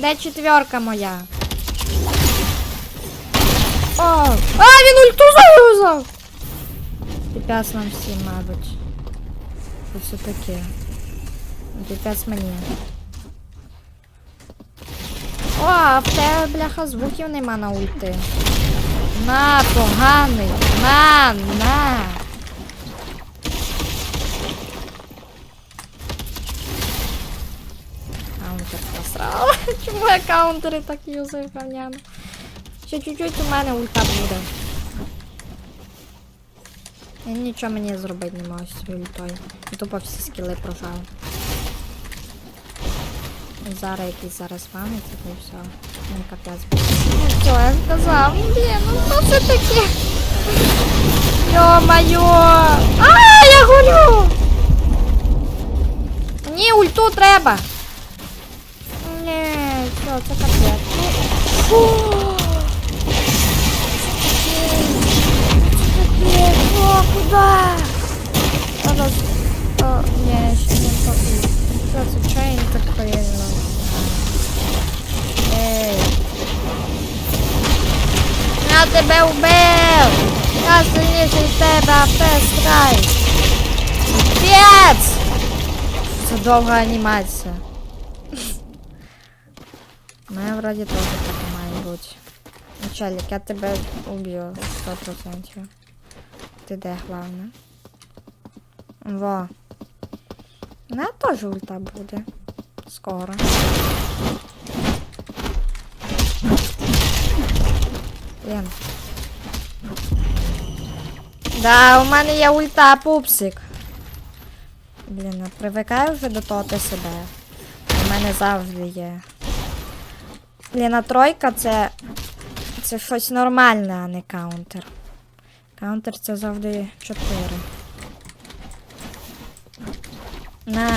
Де четверка моя? О! А, він ульту заюзав! Піпяс нам всім, мабуть. Що це таке? Піпяс мені. О, а в тебе, бляха, звуків нема на ульти. На, поганий. На, на. Каунтер просрала. Чому я каунтери так юзаю говняно? Ще чуть-чуть у мене ульта буде. Я нічого мені зробити не можу з цією ультою. Тупо всі скіли прожав. І Зараз якийсь зараз то і все. Ну капець. Ну що, я сказав, блін, ну що це таке? Йо-моє! А, я горю! Ні, ульту треба! Ні, все, це капець. Фу! Капець, о, куда? Зараз... О, ні, ще не попів. Що це, чайник так появився? Ей. Я тебе вбив! Я сильніший тебе, апестрай! Пец! Це довга анімація. У мене вроді теж так має бути. Начальник, я тебе уб'ю 100%. Ти де головне? Во. У мене теж ульта буде. Скоро. Блін. Да, у мене є ульта, пупсик. Блін, я привикаю вже до того себе. У мене завжди є. Блін, тройка це. Це щось нормальне, а не каунтер. Каунтер це завжди 4. На.